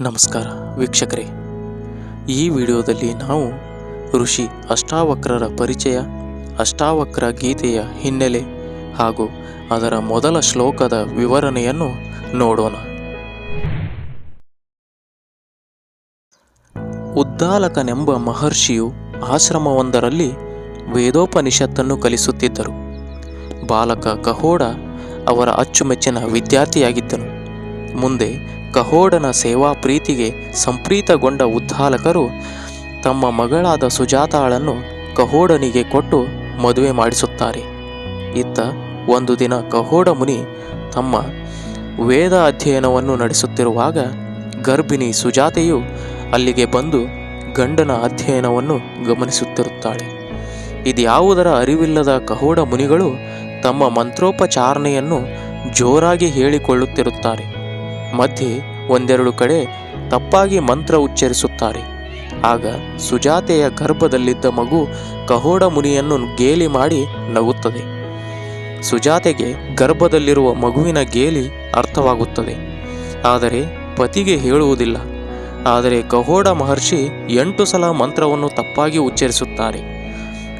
ನಮಸ್ಕಾರ ವೀಕ್ಷಕರೇ. ಈ ವಿಡಿಯೋದಲ್ಲಿ ನಾವು ಋಷಿ ಅಷ್ಟಾವಕ್ರರ ಪರಿಚಯ, ಅಷ್ಟಾವಕ್ರ ಗೀತೆಯ ಹಿನ್ನೆಲೆ ಹಾಗೂ ಅದರ ಮೊದಲ ಶ್ಲೋಕದ ವಿವರಣೆಯನ್ನು ನೋಡೋಣ. ಉದ್ದಾಲಕನೆಂಬ ಮಹರ್ಷಿಯು ಆಶ್ರಮವೊಂದರಲ್ಲಿ ವೇದೋಪನಿಷತ್ತನ್ನು ಕಲಿಸುತ್ತಿದ್ದರು. ಬಾಲಕ ಕಹೋಡ ಅವರ ಅಚ್ಚುಮೆಚ್ಚಿನ ವಿದ್ಯಾರ್ಥಿಯಾಗಿದ್ದನು. ಮುಂದೆ ಕಹೋಡನ ಸೇವಾ ಪ್ರೀತಿಗೆ ಸಂಪ್ರೀತಗೊಂಡ ಉದ್ದಾಲಕರು ತಮ್ಮ ಮಗಳಾದ ಸುಜಾತಾಳನ್ನು ಕಹೋಡನಿಗೆ ಕೊಟ್ಟು ಮದುವೆ ಮಾಡಿಸುತ್ತಾರೆ. ಇತ್ತ ಒಂದು ದಿನ ಕಹೋಡ ಮುನಿ ತಮ್ಮ ವೇದ ಅಧ್ಯಯನವನ್ನು ನಡೆಸುತ್ತಿರುವಾಗ ಗರ್ಭಿಣಿ ಸುಜಾತೆಯು ಅಲ್ಲಿಗೆ ಬಂದು ಗಂಡನ ಅಧ್ಯಯನವನ್ನು ಗಮನಿಸುತ್ತಿರುತ್ತಾಳೆ. ಇದ್ಯಾವುದರ ಅರಿವಿಲ್ಲದ ಕಹೋಡ ಮುನಿಗಳು ತಮ್ಮ ಮಂತ್ರೋಪಚಾರಣೆಯನ್ನು ಜೋರಾಗಿ ಹೇಳಿಕೊಳ್ಳುತ್ತಿರುತ್ತಾರೆ. ಮಧ್ಯೆ ಒಂದೆರಡು ಕಡೆ ತಪ್ಪಾಗಿ ಮಂತ್ರ ಉಚ್ಚರಿಸುತ್ತಾರೆ. ಆಗ ಸುಜಾತೆಯ ಗರ್ಭದಲ್ಲಿದ್ದ ಮಗು ಕಹೋಡ ಮುನಿಯನ್ನು ಗೇಲಿ ಮಾಡಿ ನಗುತ್ತದೆ. ಸುಜಾತೆಗೆ ಗರ್ಭದಲ್ಲಿರುವ ಮಗುವಿನ ಗೇಲಿ ಅರ್ಥವಾಗುತ್ತದೆ. ಆದರೆ ಪತಿಗೆ ಹೇಳುವುದಿಲ್ಲ. ಆದರೆ ಕಹೋಡ ಮಹರ್ಷಿ ಎಂಟು ಸಲ ಮಂತ್ರವನ್ನು ತಪ್ಪಾಗಿ ಉಚ್ಚರಿಸುತ್ತಾರೆ.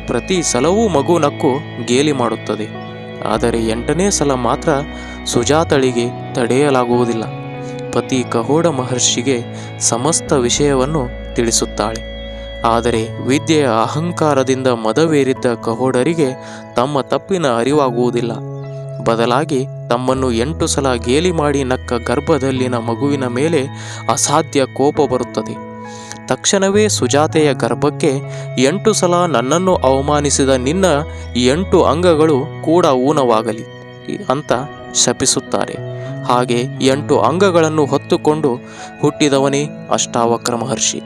ಪ್ರತಿ ಸಲವೂ ಮಗು ನಕ್ಕು ಗೇಲಿ ಮಾಡುತ್ತದೆ. ಆದರೆ ಎಂಟನೇ ಸಲ ಮಾತ್ರ ಸುಜಾತಳಿಗೆ ತಡೆಯಲಾಗುವುದಿಲ್ಲ. ಪತಿ ಕಹೋಡ ಮಹರ್ಷಿಗೆ ಸಮಸ್ತ ವಿಷಯವನ್ನು ತಿಳಿಸುತ್ತಾಳೆ. ಆದರೆ ವಿದ್ಯೆಯ ಅಹಂಕಾರದಿಂದ ಮದವೇರಿದ್ದ ಕಹೋಡರಿಗೆ ತಮ್ಮ ತಪ್ಪಿನ ಅರಿವಾಗುವುದಿಲ್ಲ. ಬದಲಾಗಿ ತಮ್ಮನ್ನು ಎಂಟು ಸಲ ಗೇಲಿ ಮಾಡಿ ನಕ್ಕ ಗರ್ಭದಲ್ಲಿನ ಮಗುವಿನ ಮೇಲೆ ಅಸಾಧ್ಯ ಕೋಪ ಬರುತ್ತದೆ. ತಕ್ಷಣವೇ ಸುಜಾತೆಯ ಗರ್ಭಕ್ಕೆ ಎಂಟು ಸಲ ನನ್ನನ್ನು ಅವಮಾನಿಸಿದ ನಿನ್ನ ಎಂಟು ಅಂಗಗಳು ಕೂಡ ಊನವಾಗಲಿ ಅಂತ ಶಪಿಸುತ್ತಾರೆ. ಹಾಗೆ ಎಂಟು ಅಂಗಗಳನ್ನು ಹೊತ್ತುಕೊಂಡು ಹುಟ್ಟಿದವನೇ ಅಷ್ಟಾವಕ್ರ ಮಹರ್ಷಿ.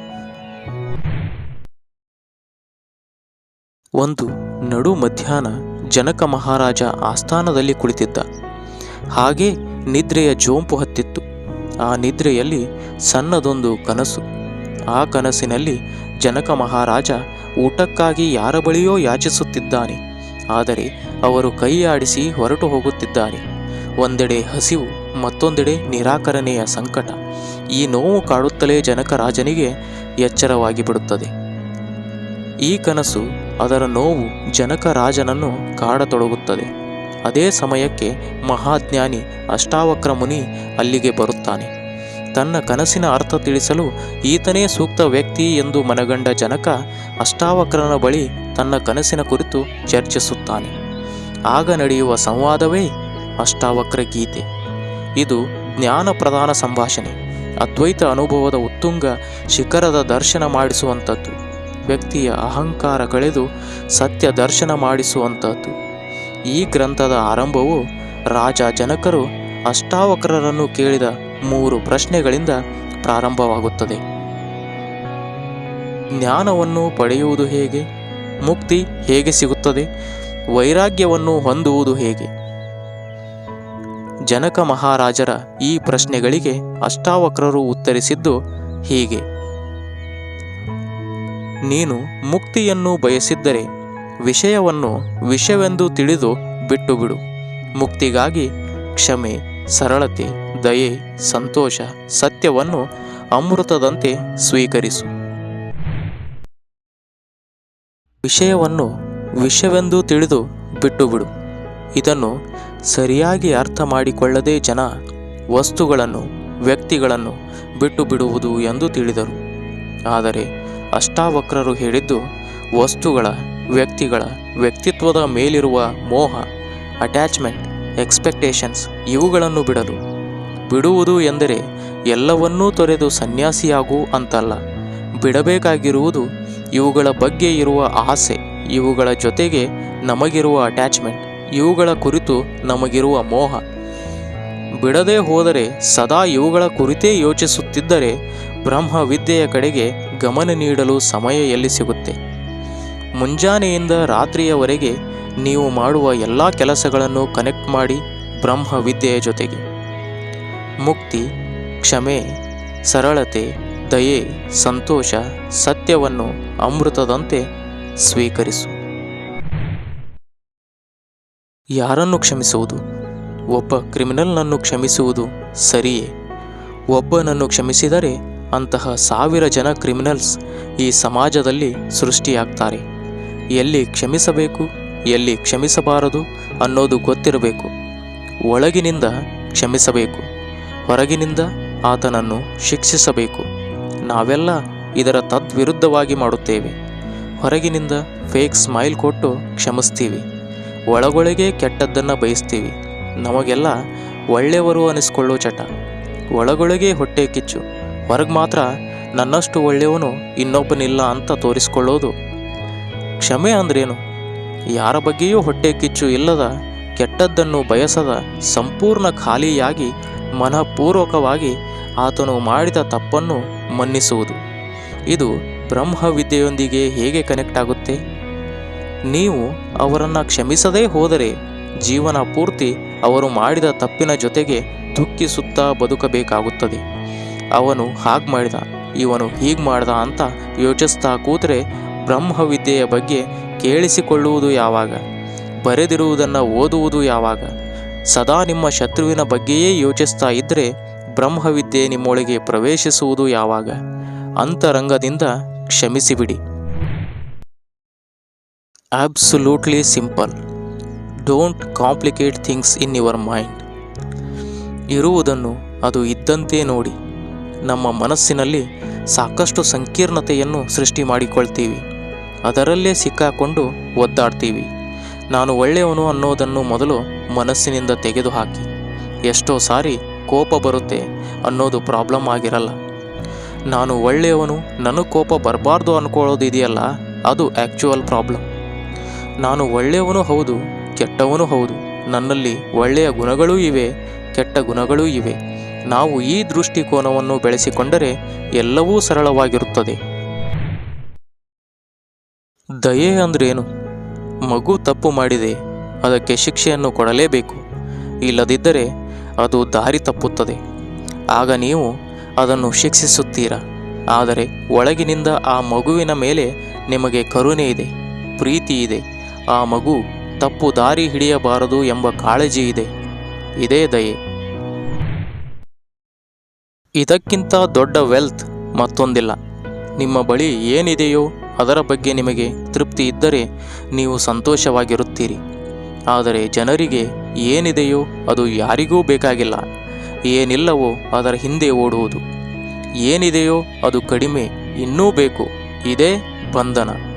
ಒಂದು ನಡು ಮಧ್ಯಾಹ್ನ ಜನಕ ಮಹಾರಾಜ ಆಸ್ಥಾನದಲ್ಲಿ ಕುಳಿತಿದ್ದ. ಹಾಗೆ ನಿದ್ರೆಯ ಜೋಂಪು ಹತ್ತಿತ್ತು. ಆ ನಿದ್ರೆಯಲ್ಲಿ ಸಣ್ಣದೊಂದು ಕನಸು. ಆ ಕನಸಿನಲ್ಲಿ ಜನಕ ಮಹಾರಾಜ ಊಟಕ್ಕಾಗಿ ಯಾರ ಬಳಿಯೋ ಯಾಚಿಸುತ್ತಿದ್ದಾನೆ. ಆದರೆ ಅವರು ಕೈಯಾಡಿಸಿ ಹೊರಟು ಹೋಗುತ್ತಿದ್ದಾರೆ. ಒಂದೆಡೆ ಹಸಿವು ಮತ್ತೊಂದೆಡೆ ನಿರಾಕರಣೆಯ ಸಂಕಟ. ಈ ನೋವು ಕಾಡುತ್ತಲೇ ಜನಕರಾಜನಿಗೆ ಎಚ್ಚರವಾಗಿ ಬಿಡುತ್ತದೆ ಈ ಕನಸು ಅದರ ನೋವು ಜನಕರಾಜನನ್ನು ಕಾಡತೊಡಗುತ್ತದೆ. ಅದೇ ಸಮಯಕ್ಕೆ ಮಹಾಜ್ಞಾನಿ ಅಷ್ಟಾವಕ್ರ ಮುನಿ ಅಲ್ಲಿಗೆ ಬರುತ್ತಾನೆ. ತನ್ನ ಕನಸಿನ ಅರ್ಥ ತಿಳಿಸಲು ಈತನೇ ಸೂಕ್ತ ವ್ಯಕ್ತಿ ಎಂದು ಮನಗಂಡ ಜನಕ ಅಷ್ಟಾವಕ್ರನ ಬಳಿ ತನ್ನ ಕನಸಿನ ಕುರಿತು ಚರ್ಚಿಸುತ್ತಾನೆ. ಆಗ ನಡೆಯುವ ಸಂವಾದವೇ ಅಷ್ಟಾವಕ್ರ ಗೀತೆ. ಇದು ಜ್ಞಾನ ಪ್ರಧಾನ ಸಂಭಾಷಣೆ. ಅದ್ವೈತ ಅನುಭವದ ಉತ್ತುಂಗ ಶಿಖರದ ದರ್ಶನ ಮಾಡಿಸುವಂಥದ್ದು ವ್ಯಕ್ತಿಯ ಅಹಂಕಾರ ಕಳೆದು ಸತ್ಯ ದರ್ಶನ ಮಾಡಿಸುವಂಥದ್ದು ಈ ಗ್ರಂಥದ ಆರಂಭವು ರಾಜ ಜನಕರು ಅಷ್ಟಾವಕ್ರರನ್ನು ಕೇಳಿದ ಮೂರು ಪ್ರಶ್ನೆಗಳಿಂದ ಪ್ರಾರಂಭವಾಗುತ್ತದೆ. ಜ್ಞಾನವನ್ನು ಪಡೆಯುವುದು ಹೇಗೆ? ಮುಕ್ತಿ ಹೇಗೆ ಸಿಗುತ್ತದೆ? ವೈರಾಗ್ಯವನ್ನು ಹೊಂದುವುದು ಹೇಗೆ? ಜನಕ ಮಹಾರಾಜರ ಈ ಪ್ರಶ್ನೆಗಳಿಗೆ ಅಷ್ಟಾವಕ್ರರು ಉತ್ತರಿಸಿದ್ದು ಹೀಗೆ. ನೀನು ಮುಕ್ತಿಯನ್ನು ಬಯಸಿದ್ದರೆ ವಿಷಯವನ್ನು ವಿಷವೆಂದು ತಿಳಿದು ಬಿಟ್ಟುಬಿಡು. ಮುಕ್ತಿಗಾಗಿ ಕ್ಷಮೆ, ಸರಳತೆ, ದಯೆ, ಸಂತೋಷ, ಸತ್ಯವನ್ನು ಅಮೃತದಂತೆ ಸ್ವೀಕರಿಸು. ವಿಷಯವನ್ನು ವಿಷವೆಂದು ತಿಳಿದು ಬಿಟ್ಟು ಬಿಡು ಇದನ್ನು ಸರಿಯಾಗಿ ಅರ್ಥ ಮಾಡಿಕೊಳ್ಳದೇ ಜನ ವಸ್ತುಗಳನ್ನು, ವ್ಯಕ್ತಿಗಳನ್ನು ಬಿಟ್ಟು ಬಿಡುವುದು ಎಂದು ತಿಳಿದರು. ಆದರೆ ಅಷ್ಟಾವಕ್ರರು ಹೇಳಿದ್ದು, ವಸ್ತುಗಳ, ವ್ಯಕ್ತಿಗಳ ವ್ಯಕ್ತಿತ್ವದ ಮೇಲಿರುವ ಮೋಹ ಅಟ್ಯಾಚ್ಮೆಂಟ್ ಎಕ್ಸ್ಪೆಕ್ಟೇಷನ್ಸ್ ಇವುಗಳನ್ನು ಬಿಡಲು. ಬಿಡುವುದು ಎಂದರೆ ಎಲ್ಲವನ್ನೂ ತೊರೆದು ಸನ್ಯಾಸಿಯಾಗು ಅಂತಲ್ಲ. ಬಿಡಬೇಕಾಗಿರುವುದು ಇವುಗಳ ಬಗ್ಗೆ ಇರುವ ಆಸೆ, ಇವುಗಳ ಜೊತೆಗೆ ನಮಗಿರುವ ಅಟ್ಯಾಚ್ಮೆಂಟ್ ಇವುಗಳ ಕುರಿತು ನಮಗಿರುವ ಮೋಹ. ಬಿಡದೆ ಹೋದರೆ ಸದಾ ಇವುಗಳ ಕುರಿತೇ ಯೋಚಿಸುತ್ತಿದ್ದರೆ ಬ್ರಹ್ಮ ವಿದ್ಯೆಯ ಕಡೆಗೆ ಗಮನ ನೀಡಲು ಸಮಯ ಎಲ್ಲಿ ಸಿಗುತ್ತೆ? ಮುಂಜಾನೆಯಿಂದ ರಾತ್ರಿಯವರೆಗೆ ನೀವು ಮಾಡುವ ಎಲ್ಲ ಕೆಲಸಗಳನ್ನು ಕನೆಕ್ಟ್ ಮಾಡಿ ಬ್ರಹ್ಮ ವಿದ್ಯೆಯ ಜೊತೆಗೆ. ಮುಕ್ತಿ, ಕ್ಷಮೆ, ಸರಳತೆ, ದಯೆ, ಸಂತೋಷ, ಸತ್ಯವನ್ನು ಅಮೃತದಂತೆ ಸ್ವೀಕರಿಸು. ಯಾರನ್ನು ಕ್ಷಮಿಸುವುದು? ಒಬ್ಬ ಕ್ರಿಮಿನಲ್ನನ್ನು ಕ್ಷಮಿಸುವುದು ಸರಿಯೇ? ಒಬ್ಬನನ್ನು ಕ್ಷಮಿಸಿದರೆ ಅಂತಹ ಸಾವಿರ ಜನ ಕ್ರಿಮಿನಲ್ಸ್ ಈ ಸಮಾಜದಲ್ಲಿ ಸೃಷ್ಟಿಯಾಗ್ತಾರೆ. ಎಲ್ಲಿ ಕ್ಷಮಿಸಬೇಕು, ಎಲ್ಲಿ ಕ್ಷಮಿಸಬಾರದು ಅನ್ನೋದು ಗೊತ್ತಿರಬೇಕು. ಒಳಗಿನಿಂದ ಕ್ಷಮಿಸಬೇಕು, ಹೊರಗಿನಿಂದ ಆತನನ್ನು ಶಿಕ್ಷಿಸಬೇಕು. ನಾವೆಲ್ಲ ಇದರ ತದ್ವಿರುದ್ಧವಾಗಿ ಮಾಡುತ್ತೇವೆ. ಹೊರಗಿನಿಂದ ಫೇಕ್ ಸ್ಮೈಲ್ ಕೊಟ್ಟು ಕ್ಷಮಿಸ್ತೀವಿ. ಒಳಗೊಳಗೆ ಕೆಟ್ಟದ್ದನ್ನು ಬಯಸ್ತೀವಿ. ನಮಗೆಲ್ಲ ಒಳ್ಳೆಯವರು ಅನಿಸ್ಕೊಳ್ಳೋ ಚಟ ಒಳಗೊಳಗೆ ಹೊಟ್ಟೆ ಕಿಚ್ಚು. ಹೊರಗೆ ಮಾತ್ರ ನನ್ನಷ್ಟು ಒಳ್ಳೆಯವನು ಇನ್ನೊಬ್ಬನಿಲ್ಲ ಅಂತ ತೋರಿಸ್ಕೊಳ್ಳೋದು. ಕ್ಷಮೆ ಅಂದ್ರೇನು? ಯಾರ ಬಗ್ಗೆಯೂ ಹೊಟ್ಟೆ ಕಿಚ್ಚು ಇಲ್ಲದ, ಕೆಟ್ಟದ್ದನ್ನು ಬಯಸದ, ಸಂಪೂರ್ಣ ಖಾಲಿಯಾಗಿ, ಮನಃಪೂರ್ವಕವಾಗಿ ಆತನು ಮಾಡಿದ ತಪ್ಪನ್ನು ಮನ್ನಿಸುವುದು. ಇದು ಬ್ರಹ್ಮವಿದ್ಯೆಯೊಂದಿಗೆ ಹೇಗೆ ಕನೆಕ್ಟ್ ಆಗುತ್ತೆ? ನೀವು ಅವರನ್ನು ಕ್ಷಮಿಸದೇ ಹೋದರೆ ಜೀವನ ಪೂರ್ತಿ ಅವರು ಮಾಡಿದ ತಪ್ಪಿನ ಜೊತೆಗೆ ದುಃಖಿಸುತ್ತಾ ಬದುಕಬೇಕಾಗುತ್ತದೆ. ಅವನು ಹಾಗೆ ಮಾಡಿದ, ಇವನು ಹೀಗೆ ಮಾಡ್ದ ಅಂತ ಯೋಚಿಸ್ತಾ ಕೂತರೆ ಬ್ರಹ್ಮವಿದ್ಯೆಯ ಬಗ್ಗೆ ಕೇಳಿಸಿಕೊಳ್ಳುವುದು ಯಾವಾಗ? ಬರೆದಿರುವುದನ್ನು ಓದುವುದು ಯಾವಾಗ? ಸದಾ ನಿಮ್ಮ ಶತ್ರುವಿನ ಬಗ್ಗೆಯೇ ಯೋಚಿಸ್ತಾ ಇದ್ದರೆ ಬ್ರಹ್ಮವಿದ್ಯೆ ನಿಮ್ಮೊಳಗೆ ಪ್ರವೇಶಿಸುವುದು ಯಾವಾಗ? ಅಂತರಂಗದಿಂದ ಕ್ಷಮಿಸಿಬಿಡಿ. Absolutely simple don't complicate things in your mind ಇರುವುದನ್ನು ಅದು ಇದ್ದಂತೆ ನೋಡಿ. ನಮ್ಮ ಮನಸ್ಸಿನಲ್ಲಿ ಸಾಕಷ್ಟು ಸಂಕೀರ್ಣತೆಯನ್ನು ಸೃಷ್ಟಿ ಮಾಡಿಕೊಳ್ತೀವಿ. ಅದರಲ್ಲೇ ಸಿಕ್ಕಾಕೊಂಡು ಒದ್ದಾಡ್ತೀವಿ. ನಾನು ಒಳ್ಳೆಯವನು ಅನ್ನೋದನ್ನು ಮೊದಲು ಮನಸ್ಸಿನಿಂದ ತೆಗೆದುಹಾಕಿ. ಎಷ್ಟೋ ಸಾರಿ ಕೋಪ ಬರುತ್ತೆ ಅನ್ನೋದು ಪ್ರಾಬ್ಲಮ್ ಆಗಿರಲ್ಲ. ನಾನು ಒಳ್ಳೆಯವನು, ನನಗೆ ಕೋಪ ಬರಬಾರ್ದು ಅಂದ್ಕೊಳ್ಳೋದು ಇದೆಯಲ್ಲ ಅದು ಆ್ಯಕ್ಚುಯಲ್ ಪ್ರಾಬ್ಲಮ್ ನಾನು ಒಳ್ಳೆಯವನು ಹೌದು, ಕೆಟ್ಟವನು ಹೌದು. ನನ್ನಲ್ಲಿ ಒಳ್ಳೆಯ ಗುಣಗಳೂ ಇವೆ, ಕೆಟ್ಟ ಗುಣಗಳೂ ಇವೆ. ನಾವು ಈ ದೃಷ್ಟಿಕೋನವನ್ನು ಬೆಳೆಸಿಕೊಂಡರೆ ಎಲ್ಲವೂ ಸರಳವಾಗಿರುತ್ತದೆ. ದಯೆ ಅಂದ್ರೇನು? ಮಗು ತಪ್ಪು ಮಾಡಿದೆ, ಅದಕ್ಕೆ ಶಿಕ್ಷೆಯನ್ನು ಕೊಡಲೇಬೇಕು. ಇಲ್ಲದಿದ್ದರೆ ಅದು ದಾರಿ ತಪ್ಪುತ್ತದೆ. ಆಗ ನೀವು ಅದನ್ನು ಶಿಕ್ಷಿಸುತ್ತೀರಾ? ಆದರೆ ಒಳಗಿನಿಂದ ಆ ಮಗುವಿನ ಮೇಲೆ ನಿಮಗೆ ಕರುಣೆ ಇದೆ, ಪ್ರೀತಿ ಇದೆ. ಆ ಮಗು ತಪ್ಪು ದಾರಿ ಹಿಡಿಯಬಾರದು ಎಂಬ ಕಾಳಜಿ ಇದೆ. ಇದೇ ದಯೆ. ಇದಕ್ಕಿಂತ ದೊಡ್ಡ ವೆಲ್ತ್ ಮತ್ತೊಂದಿಲ್ಲ. ನಿಮ್ಮ ಬಳಿ ಏನಿದೆಯೋ ಅದರ ಬಗ್ಗೆ ನಿಮಗೆ ತೃಪ್ತಿ ಇದ್ದರೆ ನೀವು ಸಂತೋಷವಾಗಿರುತ್ತೀರಿ. ಆದರೆ ಜನರಿಗೆ ಏನಿದೆಯೋ ಅದು ಯಾರಿಗೂ ಬೇಕಾಗಿಲ್ಲ. ಏನಿಲ್ಲವೋ ಅದರ ಹಿಂದೆ ಓಡುವುದು. ಏನಿದೆಯೋ ಅದು ಕಡಿಮೆ ಇನ್ನೂ ಬೇಕು. ಇದೇ ಬಂಧನ.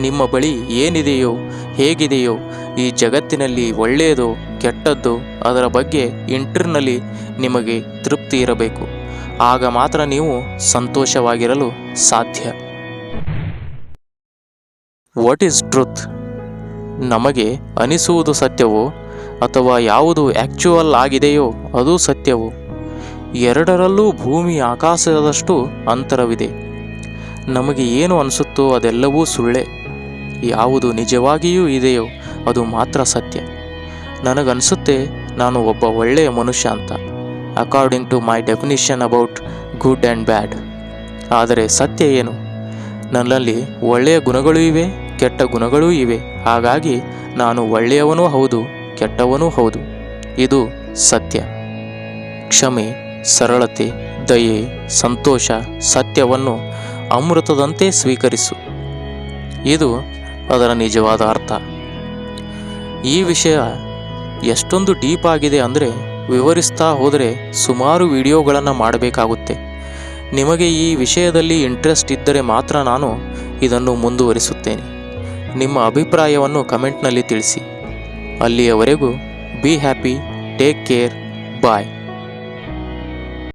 ನಿಮ್ಮ ಬಳಿ ಏನಿದೆಯೋ, ಹೇಗಿದೆಯೋ, ಈ ಜಗತ್ತಿನಲ್ಲಿ ಒಳ್ಳೆಯದೋ, ಕೆಟ್ಟದ್ದು, ಅದರ ಬಗ್ಗೆ ಇಂಟರ್ನಲ್ಲಿ ನಿಮಗೆ ತೃಪ್ತಿ ಇರಬೇಕು. ಆಗ ಮಾತ್ರ ನೀವು ಸಂತೋಷವಾಗಿರಲು ಸಾಧ್ಯ. ವಾಟ್ ಈಸ್ ಟ್ರುತ್ ನಮಗೆ ಅನಿಸುವುದು ಸತ್ಯವೋ, ಅಥವಾ ಯಾವುದು ಆ್ಯಕ್ಚುವಲ್ ಆಗಿದೆಯೋ, ಅದು ಸತ್ಯವೋ? ಎರಡರಲ್ಲೂ ಭೂಮಿ ಆಕಾಶದಷ್ಟು ಅಂತರವಿದೆ. ನಮಗೆ ಏನು ಅನಿಸುತ್ತೋ ಅದೆಲ್ಲವೂ ಸುಳ್ಳೆ. ಯಾವುದು ನಿಜವಾಗಿಯೂ ಇದೆಯೋ ಅದು ಮಾತ್ರ ಸತ್ಯ. ನನಗನ್ಸುತ್ತೆ ನಾನು ಒಬ್ಬ ಒಳ್ಳೆಯ ಮನುಷ್ಯ ಅಂತ according to my definition about good and bad ಆದರೆ ಸತ್ಯ ಏನು? ನನ್ನಲ್ಲಿ ಒಳ್ಳೆಯ ಗುಣಗಳೂ ಇವೆ, ಕೆಟ್ಟ ಗುಣಗಳೂ ಇವೆ. ಹಾಗಾಗಿ ನಾನು ಒಳ್ಳೆಯವನೂ ಹೌದು, ಕೆಟ್ಟವನೂ ಹೌದು. ಇದು ಸತ್ಯ. ಕ್ಷಮೆ, ಸರಳತೆ, ದಯೆ, ಸಂತೋಷ ಸತ್ಯವನ್ನು ಅಮೃತದಂತೆ ಸ್ವೀಕರಿಸು. ಇದು ಅದರ ನಿಜವಾದ ಅರ್ಥ. ಈ ವಿಷಯ ಎಷ್ಟೊಂದು ಡೀಪ್ ಆಗಿದೆ ಅಂದರೆ ವಿವರಿಸ್ತಾ ಹೋದರೆ ಸುಮಾರು ವಿಡಿಯೋಗಳನ್ನು ಮಾಡಬೇಕಾಗುತ್ತೆ. ನಿಮಗೆ ಈ ವಿಷಯದಲ್ಲಿ ಇಂಟ್ರೆಸ್ಟ್ ಇದ್ದರೆ ಮಾತ್ರ ನಾನು ಇದನ್ನು ಮುಂದುವರಿಸುತ್ತೇನೆ. ನಿಮ್ಮ ಅಭಿಪ್ರಾಯವನ್ನು ಕಮೆಂಟ್ನಲ್ಲಿ ತಿಳಿಸಿ. ಅಲ್ಲಿಯವರೆಗೂ be happy take care bye